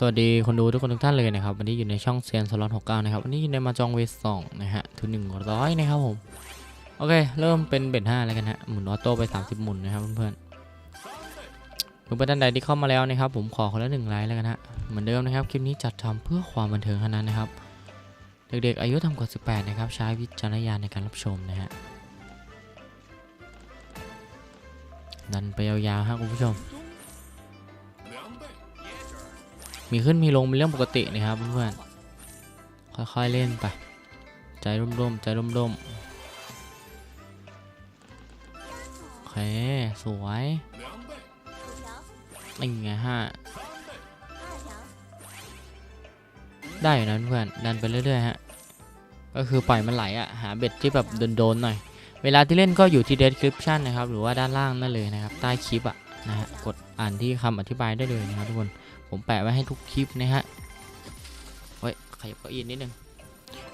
สวัสดีคนดูทุกคนทุกท่านเลยนะครับ วันนี้อยู่ในช่องเซียนสล็อต69นะครับ วันนี้อยู่ในมาจองเวสสองนะฮะทุนหนึ่งร้อยนะครับผม โอเค เริ่มเป็นเบ็ดห้าแล้วกันฮะ หมุนออโต้ไป30หมุนนะครับเพื่อนๆเพื่อนๆท่านใดที่เข้ามาแล้วนะครับ ผมขอคนละหนึ่งไลค์แล้วกันฮะ เหมือนเดิมนะครับ คลิปนี้จัดทำเพื่อความบันเทิงเท่านั้นนะครับ เด็กๆอายุต่ำกว่า18นะครับ ใช้วิจารณญาณในการรับชมนะฮะ ดันไปยาวๆฮะคุณผู้ชม มีขึ้นมีลงเป็นเรื่องปกตินะครับเพื่อนๆค่อยๆเล่นไป ใจร่มๆใจร่มๆโอเค สวยนี่ไงฮะได้อยู่นะเพื่อนดันไปเรื่อยๆฮะก็คือปล่อยมันไหลอะ่ะหาเบ็ดที่แบบโดนๆหน่อย เวลาที่เล่นก็อยู่ที่ description นะครับ หรือว่าด้านล่างนั่นเลยนะครับ ใต้คลิปอะ นะฮะกดอ่านที่คำอธิบายได้เลยนะครับทุกคนผมแปะไว้ให้ทุกคลิปนะฮะเฮ้ยขยับเก้าอี้นิดนึง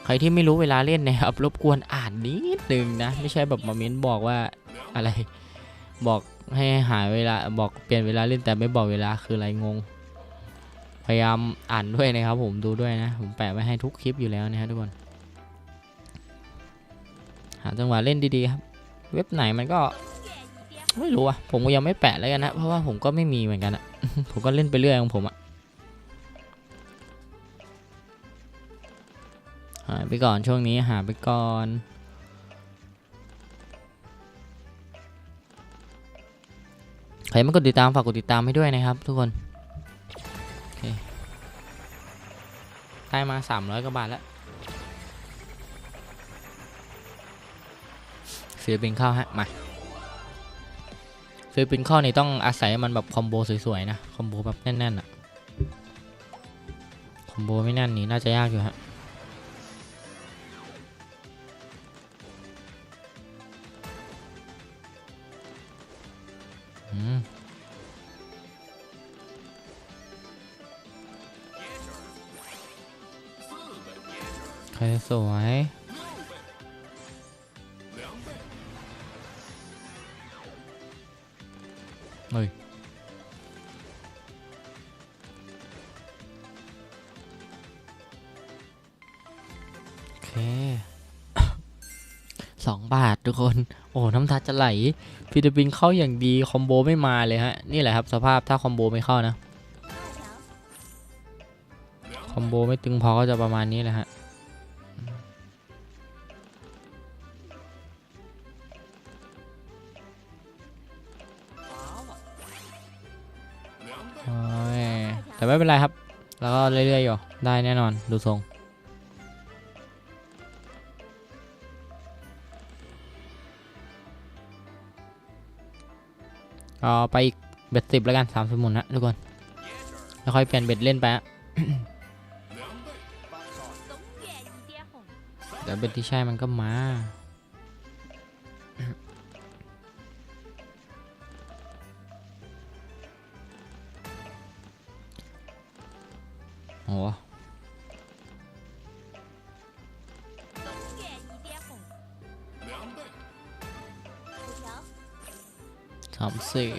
ใครที่ไม่รู้เวลาเล่นนะครับรบกวนอ่านนิดนึงนะ ไม่ใช่แบบมาเม้นบอกว่าอะไรบอกให้หาเวลาบอกเปลี่ยนเวลาเล่นแต่ไม่บอกเวลาคืออะไรงง พยายามอ่านด้วยนะครับ ผมดูด้วยนะ ผมแปะไว้ให้ทุกคลิปอยู่แล้วนะฮะทุกคนหาจังหวะเล่นดีๆครับ เว็บไหนมันก็ ไม่รู้อะผมก็ยังไม่แปะแล้วกันนะเพราะว่าผมก็ไม่มีเหมือนกันอะผมก็เล่นไปเรื่อยของผมอะหายไปก่อนช่วงนี้หาไปก่อนใครไม่กดติดตามฝากกดติดตามให้ด้วยนะครับ ทุกคนโอเคได้มา 300กว่าบาทแล้วฟิลิปปินส์เข้าฮะมา ฟิลิปปินส์ข้านี่ต้องอาศัยมันแบบคอมโบสวยๆนะ คอมโบแบบแน่นๆอะคอมโบไม่แน่นนี่น่าจะยากอยู่ฮะอืมใครสวย 2 บาททุกคน โอ้น้ำตาจะไหลฟิลิปปินเข้าอย่างดีคอมโบไม่มาเลยฮะ นี่แหละครับสภาพถ้าคอมโบไม่เข้านะคอมโบไม่ตึงพอก็จะประมาณนี้แหละฮะแต่ไม่เป็นไรครับ แล้วก็เรื่อยๆอยู่ ได้แน่นอน ดูทรง ก็ไปอีกเบ็ดสิบแล้วกันสามสมุนนะทุกคน แล้วค่อยเปลี่ยนเบ็ดเล่นไปอะเดี๋ยวเบ็ดที่ใช่มันก็มาโอ้ามสี่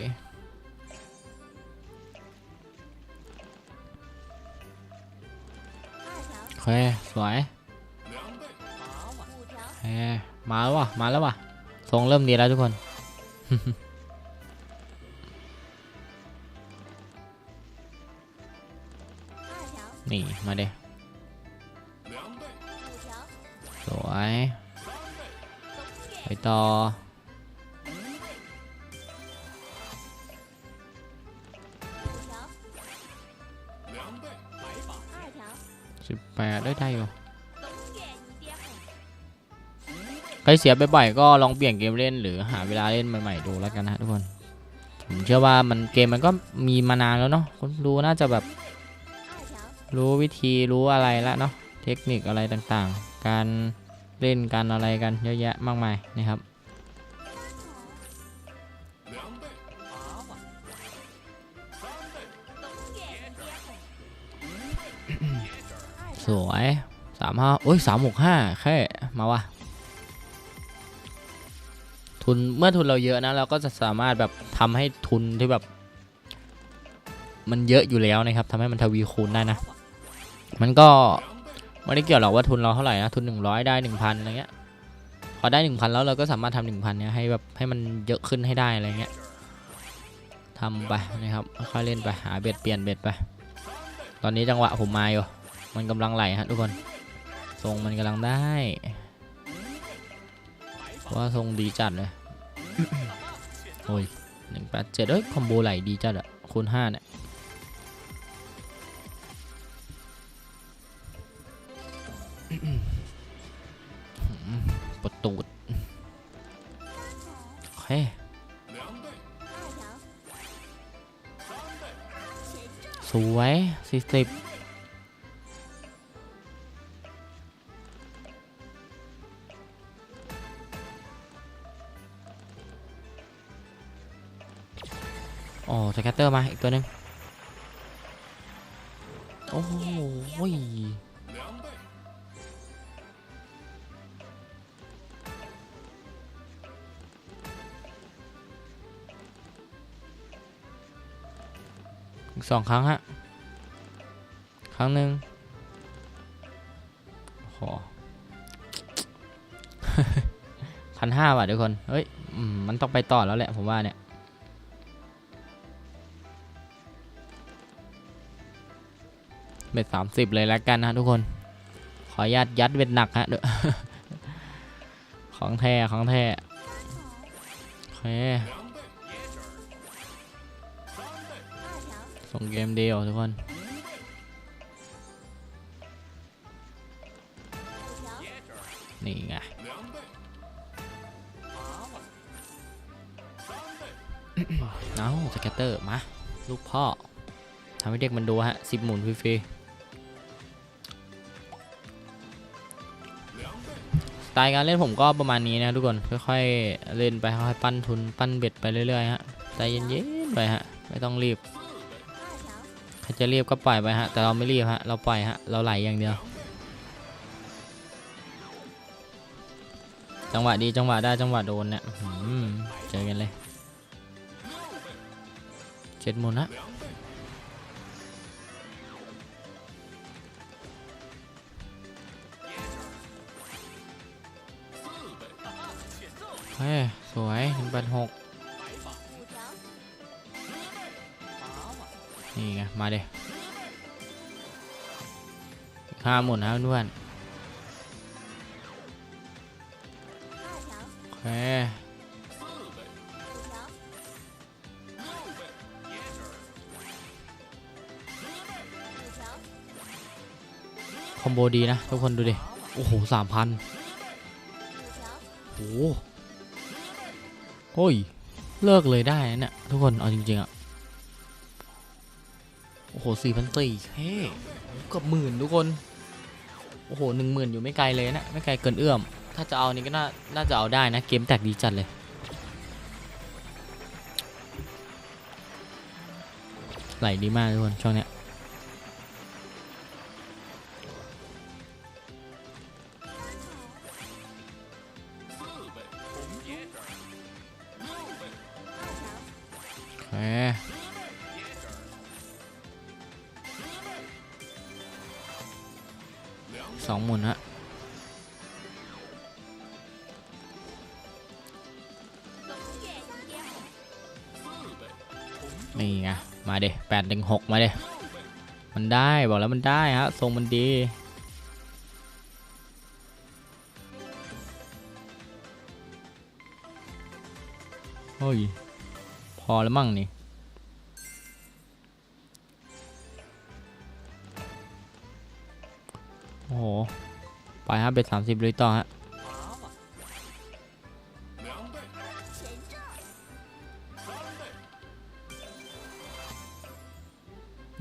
โอเคสวยโอเคมาแล้วว่ะ มาแล้วว่ะ ทรงเริ่มดีแล้วทุกคน นี่ มาเด้สวย ไปต่อ สิบแปดได้ได้อยู่ใครเสียไปบ่อยก็ลองเปลี่ยนเกมเล่นหรือหาเวลาเล่นใหม่ๆดูแล้วกันนะทุกคน ผมเชื่อว่ามันเกมมันก็มีมานานแล้วเนาะคนดูน่าจะแบบรู้วิธีรู้อะไรแล้วเนาะเทคนิคอะไรต่างๆ การเล่นการอะไรกันเยอะแยะมากมายนะครับ สวยสามห้าโอ้ยสามหกห้าแค่มาวะทุนเมื่อทุนเราเยอะนะเราก็จะสามารถแบบทำให้ทุนที่แบบ มันเยอะอยู่แล้วนะครับทำให้มันทวีคูณได้นะ มันก็ไม่ได้เกี่ยวหรอกว่าทุนเราเท่าไหร่นะทุน 100 ได้ 1,000อะไรเงี้ยพอได้ 1,000 แล้วเราก็สามารถทำ1,000เนี่ยให้แบบให้มันเยอะขึ้นให้ได้อะไรเงี้ยทำไปนะครับค่อยเล่นไปหาเบ็ดเปลี่ยนเบ็ดไป ตอนนี้จังหวะผมมาอยู่ มันกำลังไหลฮะทุกคนทรงมันกำลังได้ว่าทรงดีจัดเลยโอ้ยหนึ่งแปดเจ็ดเอ้ยคอมโบไหลดีจัดอะคูณห้าเนี่ยปวดตูดโอเคสวยสี่สิบ โอ้สแคตเตอร์มาอีกตัวหนึ่งโอ้โหยสองครั้งฮะ ครั้งหนึ่งโอ้โหพันห้าบาททุกคน เฮ้ย มันต้องไปต่อแล้วแหละผมว่าเนี่ย เบ็ดสามสิบเลยแล้วกันนะทุกคน ขออนุญาตยัดเบ็ดหนักฮะเด้อของแท้ของแท้โอเคส่งเกมเดียวทุกคนนี่ไงเอาสแกตเตอร์มา ลูกพ่อทำให้เด็กมันดูฮะสิบหมุนฟรีๆ ไตล์การเล่นผมก็ประมาณนี้นะทุกคนค่อยๆเล่นไปค่อยๆปั้นทุนปั้นเบ็ดไปเรื่อยๆฮะใจเย็นๆไปฮะไม่ต้องรีบใครจะรีบก็ปล่อยไปฮะแต่เราไม่รีบฮะเราปล่อยฮะเราไหลอย่างเดียว จังหวะดีจังหวะได้จังหวะโดนเนี่ยอื้อเจอกันเลยเจ็ดมุนฮะ สวยหนึ่งแปดหกนี่ไง มาเด้ห้าหมุนนะเพื่อนโอเคคอมโบดีนะ ทุกคนดูดิ โอ้โหสามพันโอ้ โหโอ้ย เลิกเลยได้นะเนี่ยทุกคน เอาจริง ๆ อะ โอ้โหสี่พันสี่เฮ้เกือบหมื่นทุกคน โอ้โหหนึ่งหมื่นอยู่ไม่ไกลเลยนะ ไม่ไกลเกินเอื้อม ถ้าจะเอานี่ก็น่า น่าจะเอาได้นะ เกมแตกดีจัดเลย ไหลดีมากทุกคนช่วงเนี้ย สองหมุนฮะนี่ไงมาเดแปดหนึ่งหกมาเดมันได้บอกแล้วมันได้ฮะทรงมันดีเฮ้ยพอแล้วมั่งนี่ ฮะเบ็ดสามสิบเลยต่อฮะ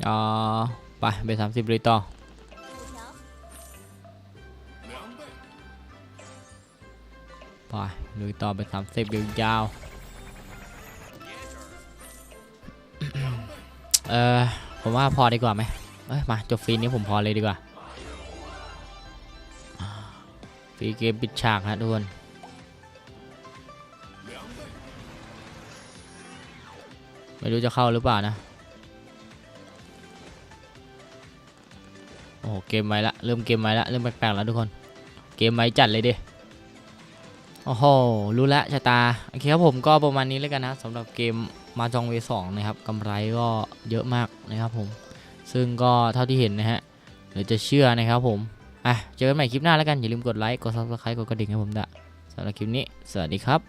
อ่าไปเบ็ดสามสิบเลยต่อไปลุยต่อเบ็ดสามสิบยาวเออผมว่าพอดีกว่าไหมเอ้ยมาจบฟรีนี้ผมพอเลยดีกว่า ปีเกมปิดฉากฮะทุกคนไม่รู้จะเข้าหรือเปล่านะ โอ้โห เกมไว้ละ เริ่มเกมไว้ละ เริ่มแปลกๆแล้วทุกคน เกมไว้จัดเลยดิ โอ้โห รู้ละชะตา โอเคครับผมก็ประมาณนี้แล้วกันนะสำหรับเกมมาจองเวสองนะครับกำไรก็เยอะมากนะครับผม ซึ่งก็เท่าที่เห็นนะฮะหรือจะเชื่อนะครับผม อะเจอกันใหม่คลิปหน้าแล้วกันอย่าลืมกดไลค์กด subscribe กดกระดิ่งให้ผมด้วยสำหรับคลิปนี้ สวัสดีครับ